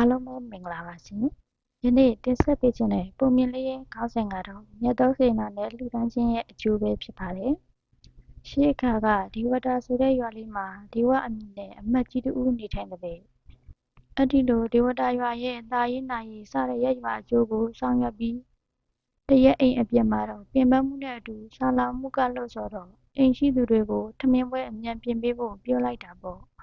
အားလုံးပဲမင်္ဂလာပါရှင်။ယနေ့တင်ဆက်ပေးခြင်းတဲ့ပုံမြင်လေးရဲ့ခေါင်းစဉ်ကတော့မြတ်သောစေနာနဲ့လူတန်းချင်းရဲ့အကျိုးပဲဖြစ်ပါတယ်။ရှေးအခါကဒီဝတာဆိုတဲ့ရွာလေးမှာဒီဝအမည်နဲ့အမတ်ကြီးတူနေထိုင်တဲ့အဲ့ဒီလိုဒီဝတာရွာရဲ့တာရေးနာရေးစတဲ့ရဲ့ရွာအကျိုးကိုဆောင်ရွက်ပြီးတရက်အိမ်အပြင်မှာတော့ပြင်ပမှုနဲ့အတူဆာလာမှုကလို့ဆိုတော့အိမ်ရှိသူတွေကိုထမင်းပွဲအမြန်ပြင်ပေးဖို့ပြောလိုက်တာပေါ့။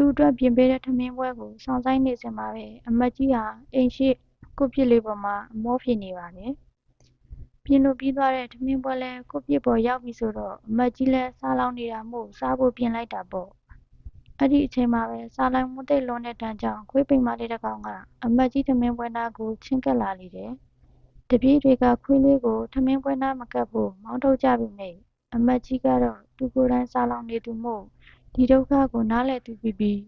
သူ့အတွက်ပြင်ပေးတဲ့ထမင်းပွဲကိုစောင့်ဆိုင်းနေစဉ်မှာပဲအမတ်ကြီးဟာအိမ်ရှေ့ကိုယ့်ပစ်လေးပေါ်မှာအမောဖြေနေပါတယ်။ပြင်လို့ပြီးသွားတဲ့ထမင်းပွဲလည်းကိုယ့်ပစ်ပေါ်ရောက်ပြီဆိုတော့အမတ်ကြီးလည်းစားလောင်နေတာမို့စားဖို့ပြင်လိုက်တာပေါ့။အဲ့ဒီအချိန်မှာပဲစားလောင်မှုသိပ်လွန်းတဲ့ဒဏ်ကြောင့်ခွေးပိန်မလေးတစ်ကောင်ကအမတ်ကြီးထမင်းပွဲနားကိုချဉ်းကပ်လာလေတယ်။တပည့်တွေကခွေးလေးကိုထမင်းပွဲနားမကပ်ဖို့မောင်းထုတ်ကြပေမယ့်အမတ်ကြီးကတော့သူကိုယ်တိုင်စားလောင်နေသူမို့ ဒီဒုက္ခကိုနားလည်သူဖြစ်ပြီး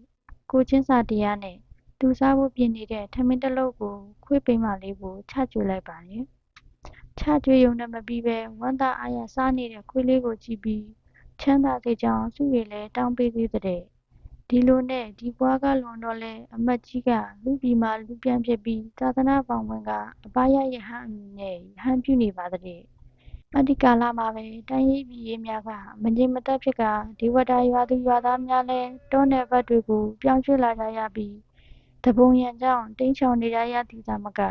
ကိုယ်ချင်းစာတရားနဲ့သူစားဖို့ပြင်နေတဲ့ထမင်းတစ်လုပ်ကိုခွေးပိန်မလေးကိုချကြွေလိုက်ပါတယ်။ချကြွေရုံနဲ့မပြီးပဲဝမ်းသာအားရစားနေတဲ့ခွေးလေးကိုကြည့်ပြီးချမ်းသာစေကြောင်းဆုရည်လည်းတောင်းပေးသေးတဲ့ဒီလိုနဲ့ဒီဘွားကလွန်တော့လဲအမတ်ကြီးကလူပြည်မှာလူပြန်ဖြစ်ပြီးသာသနာပေါင်းဝင်ကအပယယဟန်အမည်နဲ့ယဟန်ပြုနေပါတဲ့ အဲ့ဒီကာလမှာပဲတိုင်းရေးပြည်ရေးများကမငြိမ်မသက်ဖြစ်ကာဒီဝတ္တရွာသူရွာသားများလည်းတောနယ်ဘက်တွေကိုပြောင်းရွှေ့လာကြရပြီးတပုံရံကြောင့်တိမ်းရှောင်နေကြရသည်သာမက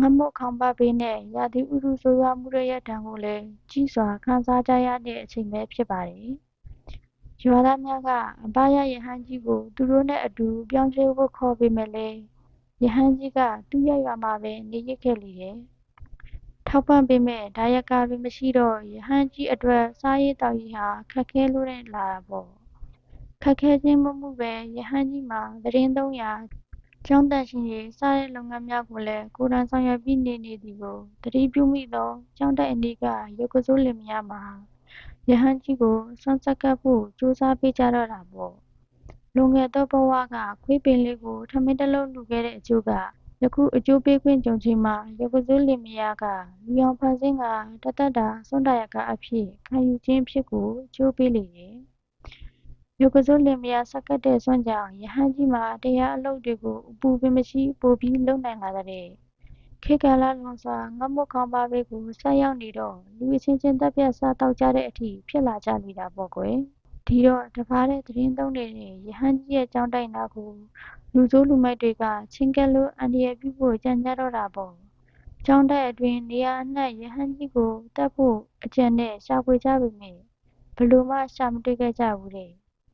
ငမုတ်ခေါင်ပတ်ပေးနဲ့ရာသီဥတုဆိုးရွားမှုတွေရဲ့ဒဏ်ကိုလည်းကြီးစွာခံစားကြရတဲ့အချိန်ပဲဖြစ်ပါတယ်။ရွာသားများကအဘရယဟန်ကြီးကိုသူတို့နဲ့အတူပြောင်းရွှေ့ဖို့ခေါ်ပေမဲ့လည်းယဟန်ကြီးကသူ့ရဲ့ရွာမှာပဲနေရစ်ခဲ့လေတယ်။ ထောက်ပံ့ပေးမယ့်ဒါယကာတွေမရှိတော့ရဟန်းကြီးအတွက်စားရေးသောက်ရေးဟာခက်ခဲလွန်းလာတာပေါ့။ခက်ခဲခြင်းမဟုတ်ဘဲရဟန်းကြီးမှာသတင်းသုံးရာကျောင်းသန့်ရှင်းရေးစတဲ့လုပ်ငန်းများကိုလည်းကိုယ်တိုင်ဆောင်ရွက်ပြီးနေနေသည်ကိုသတိပြုမိသောကျောင်းတိုက်အနီးကရုပ်ကစိုးလင်မယားမှာရဟန်းကြီးကိုစွမ်းဆက်ကပ်ဖို့ကြိုးစားပေးကြတော့တာပေါ့။လွန်ခဲ့သောဘဝကခွေးပင်လေးကိုထမင်းတစ်လုံးလှူခဲ့တဲ့အကျိုးက ယခုအကျိုးပေးခွင့်ကြုံချိန်မှာရုပ်ကဆူးလင်မယားက လူယောင်ဖန်ဆင်းကာ တသက်တာစွန့်ဒါယကအဖြစ် ခံယူခြင်းအဖြစ်ကို အကျိုးပေးလေတယ်။ရုပ်ကဆူးလင်မယားဆက်ကပ်တဲ့စွန့်ကြောင့် ရဟန်းကြီးမှာ တရားအလုပ်တွေကို အပူပင်မရှိ ပိုပြီးလုပ်နိုင်လာတဲ့ ခေတ်ကာလလွန်စွာ ငတ်မွတ်ခေါင်းပါးဘေးကို ဆိုက်ရောက်နေတော့ လူအချင်းချင်း သတ်ဖြတ်စားသောက်ကြတဲ့အထိ ဖြစ်လာကြလေတာပေါ့ကွယ်။ ဒီတော့တပါးတည်းသတင်းသုံးနေတဲ့ရဟန်းကြီးရဲ့ကျောင်းတိုက်နားကိုလူဆိုးလူမိုက်တွေကချဉ်းကပ်လို့အန္တရာယ်ပြုဖို့ကြံကြတော့တာပေါ့။ကျောင်းတိုက်အတွင်းနေရာအနှံ့ရဟန်းကြီးကိုတတ်ဖို့အကြံနဲ့ရှာဖွေကြပေမယ့်ဘယ်လိုမှရှာမတွေ့ခဲ့ကြဘူးတဲ့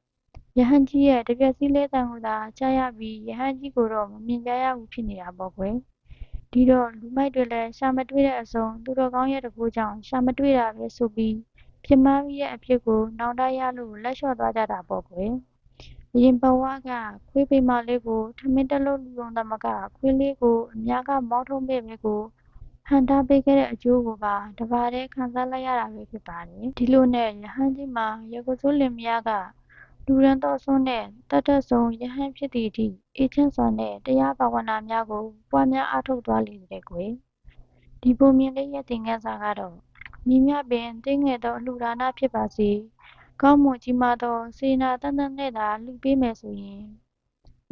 ။ရဟန်းကြီးရဲ့တံမြက်စည်းလဲသံကိုသာကြားရပြီးရဟန်းကြီးကိုတော့မမြင်ကြရဘူးဖြစ်နေတာပေါ့ကွယ်။ဒီတော့လူမိုက်တွေလည်းရှာမတွေ့တဲ့အဆုံးသူတော်ကောင်းရဲ့တန်ခိုးကြောင့်ရှာမတွေ့တာပဲဆိုပြီး ဖြစ်မှားမိတဲ့အဖြစ်ကိုနောင်တရလို့လက်လျှော့သွားကြတာပေါ့ကွယ်။အရင်ဘဝကခွေးပိန်မလေးကိုထမင်းတစ်လုပ်လှူရုံသာမကခွေးလေးကိုအများကမောင်းထုတ်မယ့်ဘေးကိုဟန့်တားပေးခဲ့တဲ့အကျိုးကိုပါတပါတည်းခံစားလိုက်ရတာပဲဖြစ်ပါတယ်။ဒီလိုနဲ့ရဟန်းကြီးမှာရကိုစိုးလင်မယားကလူရန်တော်ဆုံးနဲ့တတ်တတ်ဆုံးရဟန်းဖြစ်သည့်အထိအေးချမ်းစွာနဲ့တရားဘာဝနာများကိုပွားများအားထုတ်သွားလေတဲ့ကွယ်။ဒီပုံမြင်လေးရဲ့သင်ခန်းစာကတော့ မိမြပင်တင်းငယ်သောအလှူဒါနဖြစ်ပါစေ။ကောင်းမွန်ကြီးမားသောစေနာတန်တန်နဲ့သာလှူပေးမယ်ဆိုရင်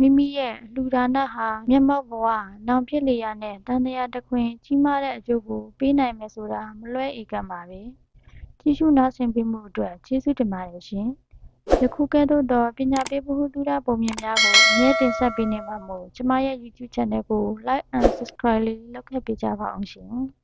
မိမိရဲ့လှူဒါနဟာမျက်မှောက်ဘဝနောင်ဖြစ်လျက်နဲ့တန်တရားတခွင်ကြီးမားတဲ့အကျိုးကိုပေးနိုင်မယ်ဆိုတာမလွဲဧကံပါပဲ။ကြည့်ရှုနားဆင်ပေးမှုအတွက်ကျေးဇူးတင်ပါတယ်ရှင်။ယခုကဲ့သို့သောပညာပေးဗဟုသုတပုံမြင်များကိုအမြဲတင်ဆက်ပေးနေမှာမို့ကျမရဲ့ YouTube Channel ကို Like and Subscribe လေးလုပ်ခဲ့ပေးကြပါအောင်ရှင်။